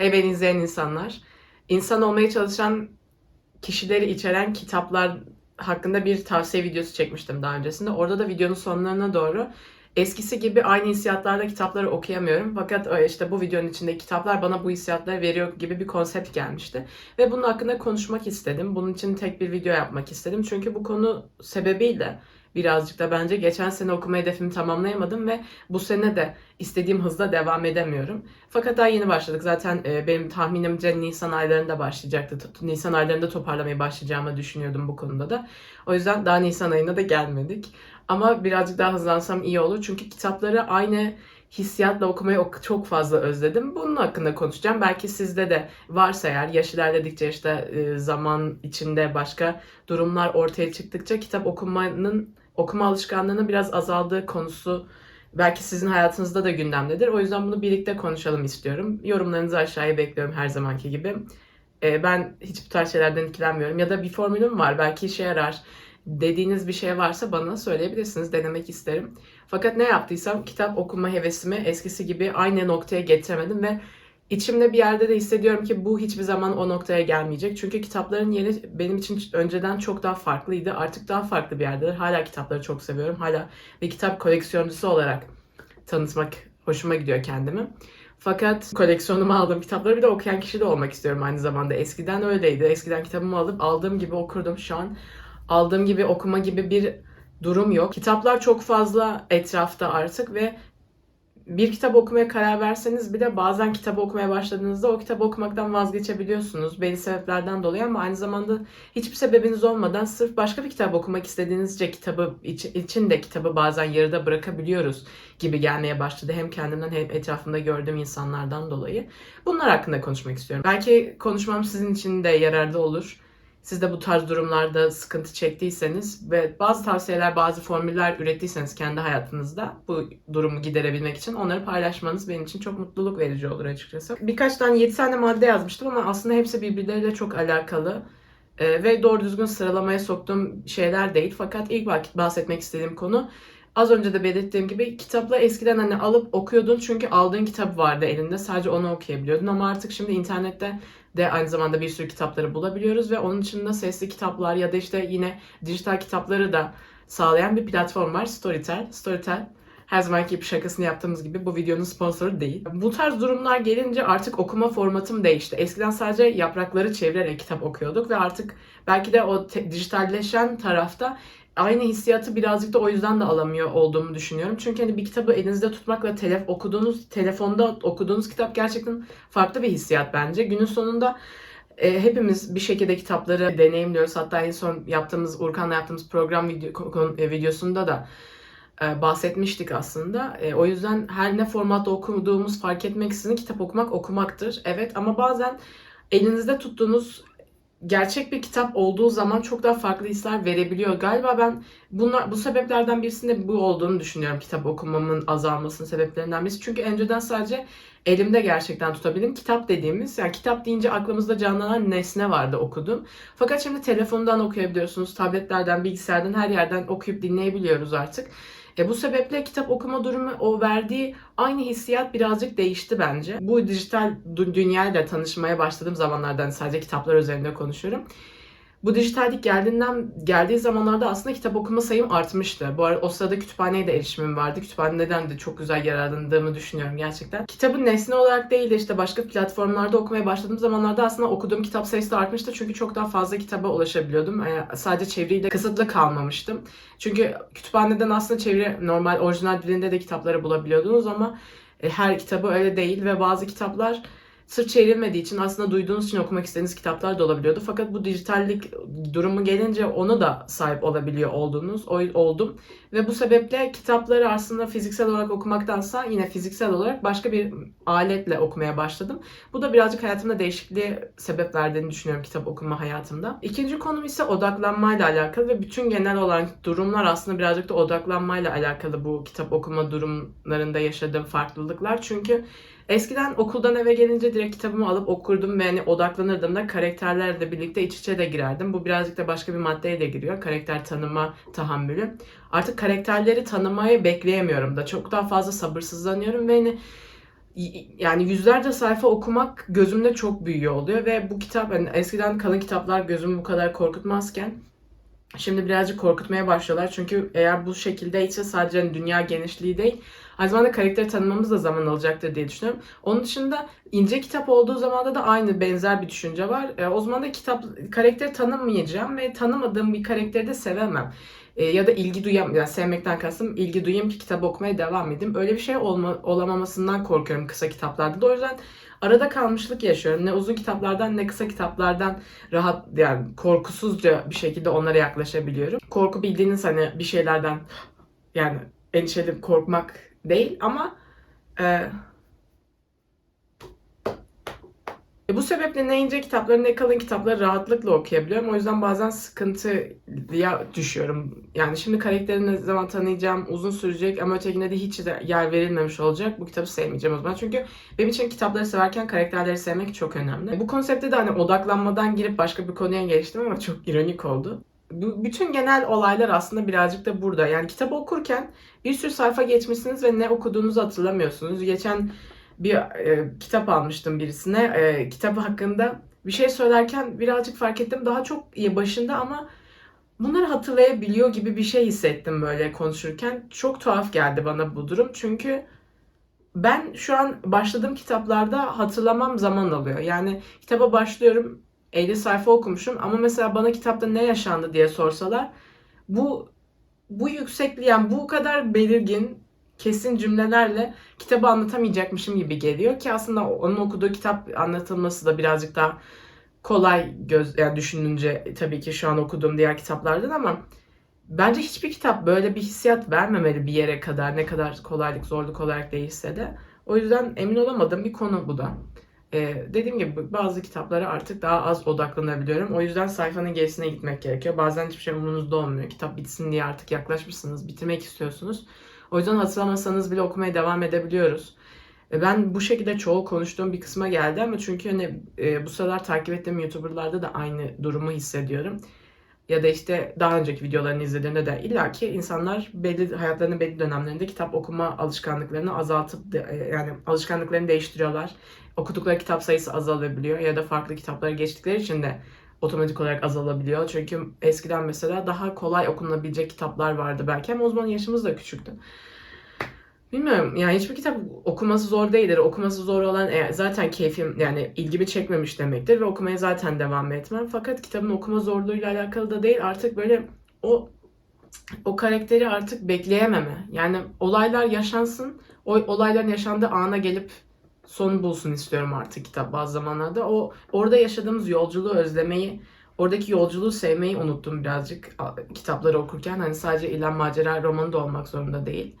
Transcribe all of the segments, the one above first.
Hey beni izleyen insanlar. İnsan olmaya çalışan kişileri içeren kitaplar hakkında bir tavsiye videosu çekmiştim daha öncesinde. Orada da videonun sonlarına doğru eskisi gibi aynı hissiyatlarla kitapları okuyamıyorum. Fakat e, işte bu videonun içindeki kitaplar bana bu hissiyatları veriyor gibi bir konsept gelmişti. Ve bunun hakkında konuşmak istedim. Bunun için tek bir video yapmak istedim. Çünkü bu konu sebebiyle birazcık da bence geçen sene okuma hedefimi tamamlayamadım ve bu sene de istediğim hızla devam edemiyorum. Fakat daha yeni başladık. Zaten e, benim tahminimce Nisan aylarında başlayacaktı. Nisan aylarında toparlamaya başlayacağımı düşünüyordum bu konuda da. O yüzden daha Nisan ayına da gelmedik. Ama birazcık daha hızlansam iyi olur. Çünkü kitapları aynı hissiyatla okumayı ok- çok fazla özledim. Bunun hakkında konuşacağım. Belki sizde de varsa eğer yaş ilerledikçe işte e, zaman içinde başka durumlar ortaya çıktıkça kitap okumanın okuma alışkanlığının biraz azaldığı konusu belki sizin hayatınızda da gündemdedir. O yüzden bunu birlikte konuşalım istiyorum. Yorumlarınızı aşağıya bekliyorum her zamanki gibi. E, ben hiç bu tarz şeylerden etkilenmiyorum. Ya da bir formülüm var belki işe yarar dediğiniz bir şey varsa bana söyleyebilirsiniz. Denemek isterim. Fakat ne yaptıysam kitap okuma hevesimi eskisi gibi aynı noktaya getiremedim ve içimde bir yerde de hissediyorum ki bu hiçbir zaman o noktaya gelmeyecek. Çünkü kitapların yeri benim için önceden çok daha farklıydı. Artık daha farklı bir yerdedir. Hala kitapları çok seviyorum. Hala bir kitap koleksiyoncusu olarak tanıtmak hoşuma gidiyor kendimi. Fakat koleksiyonuma aldığım kitapları bir de okuyan kişi de olmak istiyorum aynı zamanda. Eskiden öyleydi. Eskiden kitabımı alıp aldığım gibi okurdum. Şu an aldığım gibi okuma gibi bir durum yok. Kitaplar çok fazla etrafta artık ve bir kitap okumaya karar verseniz bile bazen kitabı okumaya başladığınızda o kitabı okumaktan vazgeçebiliyorsunuz. Belli sebeplerden dolayı ama aynı zamanda hiçbir sebebiniz olmadan sırf başka bir kitap okumak istediğinizce kitabı iç- için de kitabı bazen yarıda bırakabiliyoruz gibi gelmeye başladı. Hem kendimden hem etrafımda gördüğüm insanlardan dolayı. Bunlar hakkında konuşmak istiyorum. Belki konuşmam sizin için de yararlı olur. Siz de bu tarz durumlarda sıkıntı çektiyseniz ve bazı tavsiyeler, bazı formüller ürettiyseniz kendi hayatınızda bu durumu giderebilmek için onları paylaşmanız benim için çok mutluluk verici olur açıkçası. Birkaç tane 7 tane madde yazmıştım ama aslında hepsi birbirleriyle çok alakalı. Ve doğru düzgün sıralamaya soktuğum şeyler değil. Fakat ilk vakit bahsetmek istediğim konu az önce de belirttiğim gibi kitapla eskiden hani alıp okuyordun çünkü aldığın kitap vardı elinde sadece onu okuyabiliyordun ama artık şimdi internette de aynı zamanda bir sürü kitapları bulabiliyoruz ve onun dışında sesli kitaplar ya da işte yine dijital kitapları da sağlayan bir platform var Storytel. Storytel her zamanki gibi şakasını yaptığımız gibi bu videonun sponsoru değil. Bu tarz durumlar gelince artık okuma formatım değişti. Eskiden sadece yaprakları çevirerek kitap okuyorduk ve artık belki de o dijitalleşen tarafta aynı hissiyatı birazcık da o yüzden de alamıyor olduğumu düşünüyorum. Çünkü hani bir kitabı elinizde tutmakla telef okuduğunuz telefonda okuduğunuz kitap gerçekten farklı bir hissiyat bence. Günün sonunda e, hepimiz bir şekilde kitapları deneyimliyoruz. Hatta en son yaptığımız Urkan'la yaptığımız program video, e, videosunda da e, bahsetmiştik aslında. E, o yüzden her ne formatta okuduğumuz fark etmeksizin kitap okumak okumaktır. Evet ama bazen elinizde tuttuğunuz gerçek bir kitap olduğu zaman çok daha farklı hisler verebiliyor. Galiba ben bunlar bu sebeplerden birisinde bu olduğunu düşünüyorum kitap okumamın azalmasının sebeplerinden birisi. Çünkü önceden sadece elimde gerçekten tutabildim. Kitap dediğimiz yani kitap deyince aklımızda canlanan nesne vardı okudum. Fakat şimdi telefondan okuyabiliyorsunuz, tabletlerden, bilgisayardan her yerden okuyup dinleyebiliyoruz artık. E bu sebeple kitap okuma durumu o verdiği aynı hissiyat birazcık değişti bence. Bu dijital dü- dünyayla tanışmaya başladığım zamanlardan sadece kitaplar üzerinde konuşuyorum. Bu dijitallik geldiğinden geldiği zamanlarda aslında kitap okuma sayım artmıştı. Bu arada o sırada kütüphaneye de erişimim vardı. Kütüphaneden de çok güzel yararlandığımı düşünüyorum gerçekten. Kitabı nesne olarak değil de işte başka platformlarda okumaya başladığım zamanlarda aslında okuduğum kitap sayısı da artmıştı. Çünkü çok daha fazla kitaba ulaşabiliyordum. Yani sadece çeviriyle kısıtlı kalmamıştım. Çünkü kütüphaneden aslında çeviri normal orijinal dilinde de kitapları bulabiliyordunuz ama e, her kitabı öyle değil ve bazı kitaplar sırf çevrilmediği için aslında duyduğunuz için okumak istediğiniz kitaplar da olabiliyordu. Fakat bu dijitallik durumu gelince onu da sahip olabiliyor olduğunuz oldum. Ve bu sebeple kitapları aslında fiziksel olarak okumaktansa yine fiziksel olarak başka bir aletle okumaya başladım. Bu da birazcık hayatımda değişikliğe sebep verdiğini düşünüyorum kitap okuma hayatımda. İkinci konum ise odaklanmayla alakalı ve bütün genel olan durumlar aslında birazcık da odaklanmayla alakalı bu kitap okuma durumlarında yaşadığım farklılıklar. Çünkü Eskiden okuldan eve gelince direkt kitabımı alıp okurdum ve hani odaklanırdım da karakterlerle birlikte iç içe de girerdim. Bu birazcık da başka bir maddeye de giriyor. Karakter tanıma tahammülü. Artık karakterleri tanımayı bekleyemiyorum da. Çok daha fazla sabırsızlanıyorum ve hani yani yüzlerce sayfa okumak gözümde çok büyüyor oluyor ve bu kitap hani eskiden kalın kitaplar gözümü bu kadar korkutmazken şimdi birazcık korkutmaya başlıyorlar. Çünkü eğer bu şekildeyse sadece hani dünya genişliği değil, aynı zamanda karakteri tanımamız da zaman alacaktır diye düşünüyorum. Onun dışında ince kitap olduğu zamanda da aynı benzer bir düşünce var. E, o zaman da kitap karakteri tanımayacağım ve tanımadığım bir karakteri de sevemem. E, ya da ilgi duyam, yani sevmekten kastım ilgi duyayım ki kitap okumaya devam edeyim. Öyle bir şey olma, olamamasından korkuyorum kısa kitaplarda da. O yüzden arada kalmışlık yaşıyorum. Ne uzun kitaplardan ne kısa kitaplardan rahat yani korkusuzca bir şekilde onlara yaklaşabiliyorum. Korku bildiğiniz hani bir şeylerden yani endişeli korkmak değil ama e, E bu sebeple ne ince kitapları ne kalın kitapları rahatlıkla okuyabiliyorum. O yüzden bazen sıkıntıya düşüyorum. Yani şimdi karakteri ne zaman tanıyacağım, uzun sürecek ama ötekine de hiç de yer verilmemiş olacak. Bu kitabı sevmeyeceğim o zaman. Çünkü benim için kitapları severken karakterleri sevmek çok önemli. Bu konsepte de hani odaklanmadan girip başka bir konuya geçtim ama çok ironik oldu. Bütün genel olaylar aslında birazcık da burada. Yani kitabı okurken bir sürü sayfa geçmişsiniz ve ne okuduğunuzu hatırlamıyorsunuz. Geçen bir e, kitap almıştım birisine. E, kitabı hakkında bir şey söylerken birazcık fark ettim. Daha çok iyi başında ama bunları hatırlayabiliyor gibi bir şey hissettim böyle konuşurken. Çok tuhaf geldi bana bu durum. Çünkü ben şu an başladığım kitaplarda hatırlamam zaman alıyor. Yani kitaba başlıyorum 50 sayfa okumuşum ama mesela bana kitapta ne yaşandı diye sorsalar bu bu yüksekliği yani bu kadar belirgin kesin cümlelerle kitabı anlatamayacakmışım gibi geliyor ki aslında onun okuduğu kitap anlatılması da birazcık daha kolay göz yani düşününce tabii ki şu an okuduğum diğer kitaplardan ama bence hiçbir kitap böyle bir hissiyat vermemeli bir yere kadar ne kadar kolaylık zorluk olarak değilse de. O yüzden emin olamadığım bir konu bu da. Ee, dediğim gibi bazı kitaplara artık daha az odaklanabiliyorum. O yüzden sayfanın gerisine gitmek gerekiyor. Bazen hiçbir şey umurunuzda olmuyor. Kitap bitsin diye artık yaklaşmışsınız, bitirmek istiyorsunuz. O yüzden hatırlamasanız bile okumaya devam edebiliyoruz. Ve ben bu şekilde çoğu konuştuğum bir kısma geldi ama çünkü hani e, bu sıralar takip ettiğim YouTuber'larda da aynı durumu hissediyorum. Ya da işte daha önceki videolarını izlediğimde de illaki insanlar belli hayatlarının belli dönemlerinde kitap okuma alışkanlıklarını azaltıp e, yani alışkanlıklarını değiştiriyorlar. Okudukları kitap sayısı azalabiliyor ya da farklı kitaplara geçtikleri için de otomatik olarak azalabiliyor. Çünkü eskiden mesela daha kolay okunabilecek kitaplar vardı belki ama o zaman yaşımız da küçüktü. Bilmiyorum yani hiçbir kitap okuması zor değildir. Okuması zor olan eğer zaten keyfim yani ilgimi çekmemiş demektir ve okumaya zaten devam etmem. Fakat kitabın okuma zorluğuyla alakalı da değil artık böyle o o karakteri artık bekleyememe. Yani olaylar yaşansın, o olayların yaşandığı ana gelip son bulsun istiyorum artık kitap bazı zamanlarda. O orada yaşadığımız yolculuğu özlemeyi, oradaki yolculuğu sevmeyi unuttum birazcık kitapları okurken. Hani sadece İlhan Macera romanı da olmak zorunda değil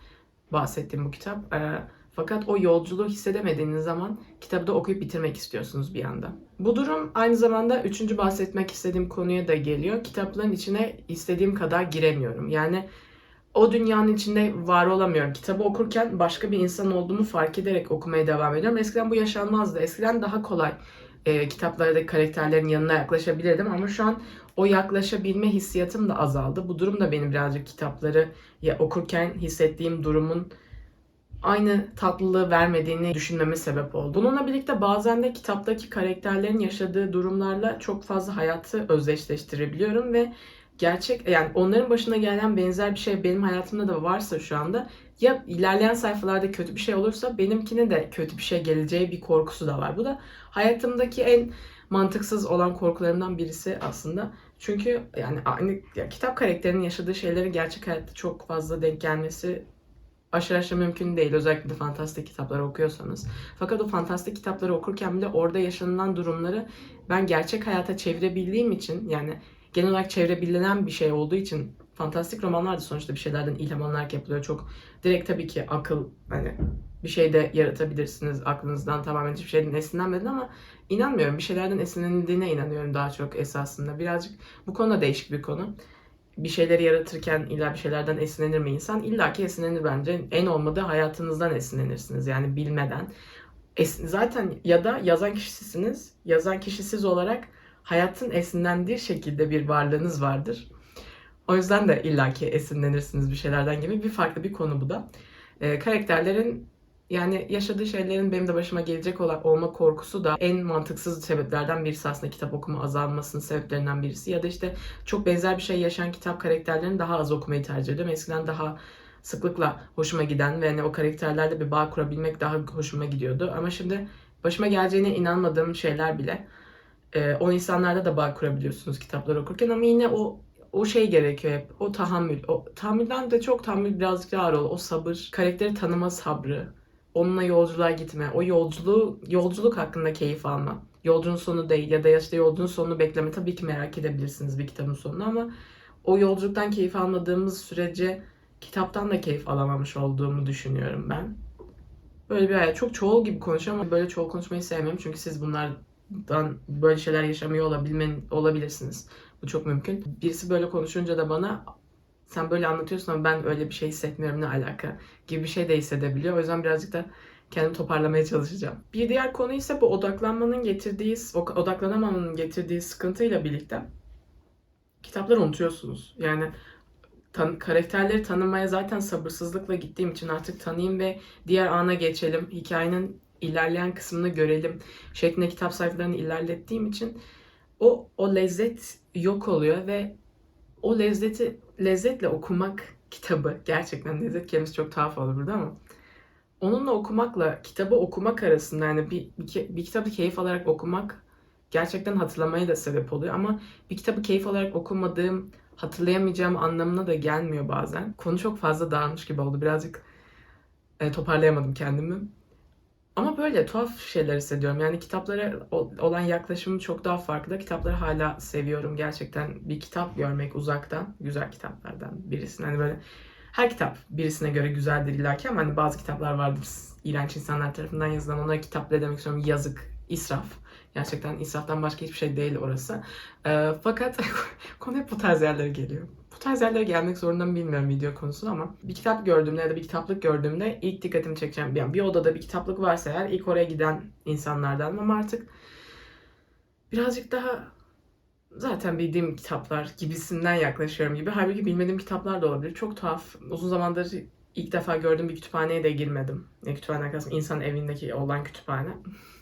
bahsettiğim bu kitap. Ee, fakat o yolculuğu hissedemediğiniz zaman kitabı da okuyup bitirmek istiyorsunuz bir anda. Bu durum aynı zamanda üçüncü bahsetmek istediğim konuya da geliyor. Kitapların içine istediğim kadar giremiyorum. Yani o dünyanın içinde var olamıyorum. Kitabı okurken başka bir insan olduğumu fark ederek okumaya devam ediyorum. Eskiden bu yaşanmazdı. Eskiden daha kolay e, kitaplardaki karakterlerin yanına yaklaşabilirdim ama şu an o yaklaşabilme hissiyatım da azaldı. Bu durum da benim birazcık kitapları ya okurken hissettiğim durumun aynı tatlılığı vermediğini düşünmeme sebep oldu. Bununla birlikte bazen de kitaptaki karakterlerin yaşadığı durumlarla çok fazla hayatı özdeşleştirebiliyorum ve gerçek yani onların başına gelen benzer bir şey benim hayatımda da varsa şu anda ya ilerleyen sayfalarda kötü bir şey olursa benimkine de kötü bir şey geleceği bir korkusu da var. Bu da hayatımdaki en mantıksız olan korkularımdan birisi aslında. Çünkü yani aynı ya kitap karakterinin yaşadığı şeylerin gerçek hayatta çok fazla denk gelmesi aşırı aşırı mümkün değil. Özellikle de fantastik kitapları okuyorsanız. Fakat o fantastik kitapları okurken bile orada yaşanılan durumları ben gerçek hayata çevirebildiğim için yani genel olarak çevirebilen bir şey olduğu için fantastik romanlar da sonuçta bir şeylerden ilham alınarak yapılıyor. Çok direkt tabii ki akıl hani bir şey de yaratabilirsiniz aklınızdan tamamen hiçbir şeyden esinlenmeden ama inanmıyorum. Bir şeylerden esinlenildiğine inanıyorum daha çok esasında. Birazcık bu konuda değişik bir konu. Bir şeyleri yaratırken illa bir şeylerden esinlenir mi insan? İlla ki esinlenir bence. En olmadı hayatınızdan esinlenirsiniz yani bilmeden. Es- zaten ya da yazan kişisiniz. Yazan kişisiz olarak hayatın esinlendiği şekilde bir varlığınız vardır. O yüzden de illaki esinlenirsiniz bir şeylerden gibi bir farklı bir konu bu da. Ee, karakterlerin yani yaşadığı şeylerin benim de başıma gelecek olan olma korkusu da en mantıksız sebeplerden birisi aslında kitap okuma azalmasının sebeplerinden birisi. Ya da işte çok benzer bir şey yaşayan kitap karakterlerini daha az okumayı tercih ediyorum. Eskiden daha sıklıkla hoşuma giden ve hani o karakterlerle bir bağ kurabilmek daha hoşuma gidiyordu. Ama şimdi başıma geleceğine inanmadığım şeyler bile e, o insanlarda da bağ kurabiliyorsunuz kitapları okurken ama yine o o şey gerekiyor hep. O tahammül. O tahammülden de çok tahammül birazcık ağır ol. O sabır. Karakteri tanıma sabrı. Onunla yolculuğa gitme. O yolculuğu, yolculuk hakkında keyif alma. Yolcunun sonu değil ya da işte yolcunun sonunu bekleme. Tabii ki merak edebilirsiniz bir kitabın sonunu ama o yolculuktan keyif almadığımız sürece kitaptan da keyif alamamış olduğumu düşünüyorum ben. Böyle bir hayat. Çok çoğul gibi konuşuyorum ama böyle çoğul konuşmayı sevmiyorum. Çünkü siz bunlardan böyle şeyler yaşamıyor olabilmen, olabilirsiniz. Bu çok mümkün. Birisi böyle konuşunca da bana sen böyle anlatıyorsun ama ben öyle bir şey hissetmiyorum ne alaka gibi bir şey de hissedebiliyor. O yüzden birazcık da kendimi toparlamaya çalışacağım. Bir diğer konu ise bu odaklanmanın getirdiği, odaklanamamanın getirdiği sıkıntıyla birlikte kitapları unutuyorsunuz. Yani tan karakterleri tanımaya zaten sabırsızlıkla gittiğim için artık tanıyayım ve diğer ana geçelim. Hikayenin ilerleyen kısmını görelim şeklinde kitap sayfalarını ilerlettiğim için o o lezzet yok oluyor ve o lezzeti lezzetle okumak kitabı gerçekten lezzet kelimesi çok tuhaf olur burada ama onunla okumakla kitabı okumak arasında yani bir, bir, bir kitabı keyif alarak okumak gerçekten hatırlamaya da sebep oluyor ama bir kitabı keyif alarak okumadığım hatırlayamayacağım anlamına da gelmiyor bazen. Konu çok fazla dağılmış gibi oldu. Birazcık e, toparlayamadım kendimi. Ama böyle tuhaf şeyler hissediyorum. Yani kitaplara olan yaklaşımım çok daha farklı. Kitapları hala seviyorum. Gerçekten bir kitap görmek uzaktan güzel kitaplardan birisine. Hani böyle her kitap birisine göre güzeldir illaki ama hani bazı kitaplar vardır iğrenç insanlar tarafından yazılan. Onlara kitap ne demek istiyorum? Yazık, israf. Gerçekten israftan başka hiçbir şey değil orası. E, fakat konu hep bu tarz yerlere geliyor. Bu tarz yerlere gelmek zorunda mı bilmiyorum video konusu ama bir kitap gördüğümde ya da bir kitaplık gördüğümde ilk dikkatimi çekeceğim. Yani bir odada bir kitaplık varsa eğer ilk oraya giden insanlardan ama artık birazcık daha zaten bildiğim kitaplar gibisinden yaklaşıyorum gibi. Halbuki bilmediğim kitaplar da olabilir. Çok tuhaf. Uzun zamandır ilk defa gördüğüm bir kütüphaneye de girmedim. Ne kütüphane kastım? insan evindeki olan kütüphane.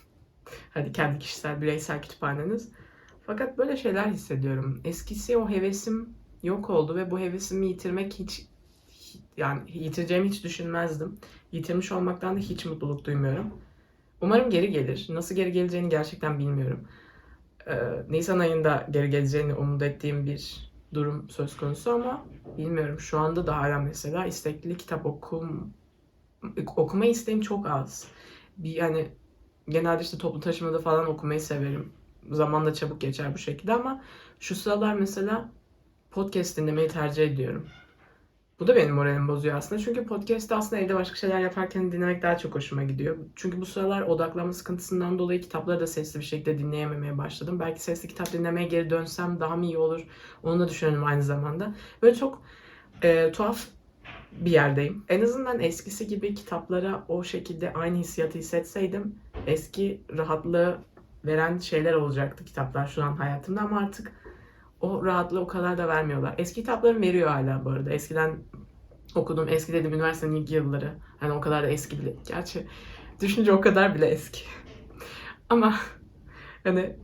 Hadi kendi kişisel, bireysel kütüphaneniz. Fakat böyle şeyler hissediyorum. Eskisi o hevesim yok oldu ve bu hevesimi yitirmek hiç yani yitireceğimi hiç düşünmezdim. Yitirmiş olmaktan da hiç mutluluk duymuyorum. Umarım geri gelir. Nasıl geri geleceğini gerçekten bilmiyorum. Ee, Nisan ayında geri geleceğini umut ettiğim bir durum söz konusu ama bilmiyorum. Şu anda da hala mesela istekli kitap okum okuma isteğim çok az. Bir yani genelde işte toplu taşımada falan okumayı severim. Zaman da çabuk geçer bu şekilde ama şu sıralar mesela podcast dinlemeyi tercih ediyorum. Bu da benim moralimi bozuyor aslında. Çünkü podcast'te aslında evde başka şeyler yaparken dinlemek daha çok hoşuma gidiyor. Çünkü bu sıralar odaklanma sıkıntısından dolayı kitapları da sesli bir şekilde dinleyememeye başladım. Belki sesli kitap dinlemeye geri dönsem daha mı iyi olur? Onu da düşünüyorum aynı zamanda. Böyle çok e, tuhaf bir yerdeyim. En azından eskisi gibi kitaplara o şekilde aynı hissiyatı hissetseydim eski rahatlığı veren şeyler olacaktı kitaplar şu an hayatımda ama artık o rahatlığı o kadar da vermiyorlar. Eski kitaplarım veriyor hala bu arada. Eskiden okudum. Eski dedim üniversitenin ilk yılları. Hani o kadar da eski bile. Gerçi düşünce o kadar bile eski. ama hani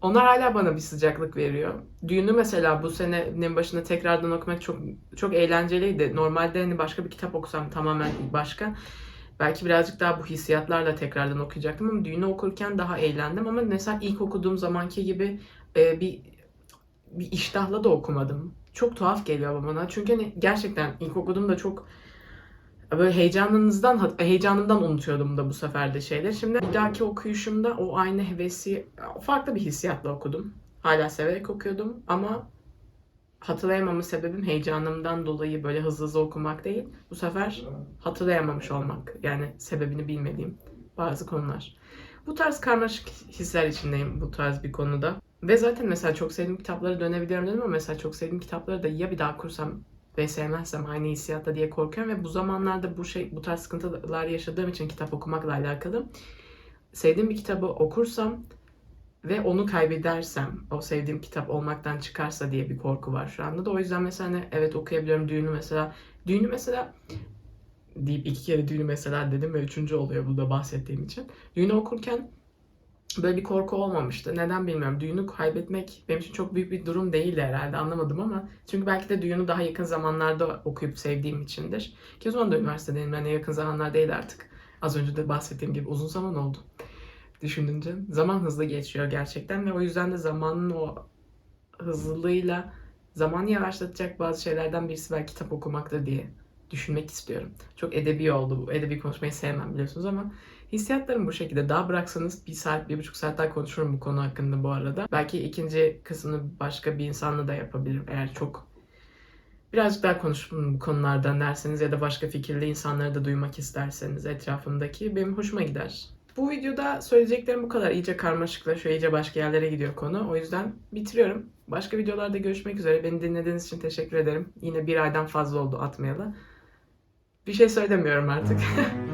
onlar hala bana bir sıcaklık veriyor. Düğünü mesela bu senenin başında tekrardan okumak çok çok eğlenceliydi. Normalde hani başka bir kitap okusam tamamen başka. Belki birazcık daha bu hissiyatlarla tekrardan okuyacaktım ama düğünü okurken daha eğlendim. Ama mesela ilk okuduğum zamanki gibi e, bir bir iştahla da okumadım. Çok tuhaf geliyor bana. Çünkü hani gerçekten ilk okuduğumda çok böyle heyecanınızdan heyecanımdan unutuyordum da bu sefer de şeyleri. Şimdi bir dahaki okuyuşumda o aynı hevesi farklı bir hissiyatla okudum. Hala severek okuyordum ama hatırlayamama sebebim heyecanımdan dolayı böyle hızlı hızlı okumak değil. Bu sefer hatırlayamamış olmak. Yani sebebini bilmediğim bazı konular. Bu tarz karmaşık hisler içindeyim bu tarz bir konuda. Ve zaten mesela çok sevdiğim kitaplara dönebiliyorum dedim ama mesela çok sevdiğim kitapları da ya bir daha kursam ve sevmezsem aynı hissiyatta diye korkuyorum. Ve bu zamanlarda bu şey bu tarz sıkıntılar yaşadığım için kitap okumakla alakalı sevdiğim bir kitabı okursam ve onu kaybedersem o sevdiğim kitap olmaktan çıkarsa diye bir korku var şu anda da. O yüzden mesela hani evet okuyabiliyorum düğünü mesela. Düğünü mesela deyip iki kere düğünü mesela dedim ve üçüncü oluyor bu da bahsettiğim için. Düğünü okurken böyle bir korku olmamıştı. Neden bilmiyorum. Düğünü kaybetmek benim için çok büyük bir durum değildi herhalde anlamadım ama çünkü belki de düğünü daha yakın zamanlarda okuyup sevdiğim içindir. Ki o zaman da üniversitedeyim. Yani yakın zamanlar değil artık. Az önce de bahsettiğim gibi uzun zaman oldu. Düşününce. Zaman hızlı geçiyor gerçekten ve o yüzden de zamanın o hızlılığıyla zamanı yavaşlatacak bazı şeylerden birisi belki kitap okumaktır diye düşünmek istiyorum. Çok edebi oldu bu. Edebi konuşmayı sevmem biliyorsunuz ama hissiyatlarım bu şekilde. Daha bıraksanız bir saat, bir buçuk saat daha konuşurum bu konu hakkında bu arada. Belki ikinci kısmını başka bir insanla da yapabilirim eğer çok birazcık daha konuşalım bu konulardan derseniz ya da başka fikirli insanları da duymak isterseniz etrafımdaki benim hoşuma gider. Bu videoda söyleyeceklerim bu kadar. İyice karmaşıklaşıyor, iyice başka yerlere gidiyor konu. O yüzden bitiriyorum. Başka videolarda görüşmek üzere. Beni dinlediğiniz için teşekkür ederim. Yine bir aydan fazla oldu atmayalı. Bir şey söylemiyorum artık.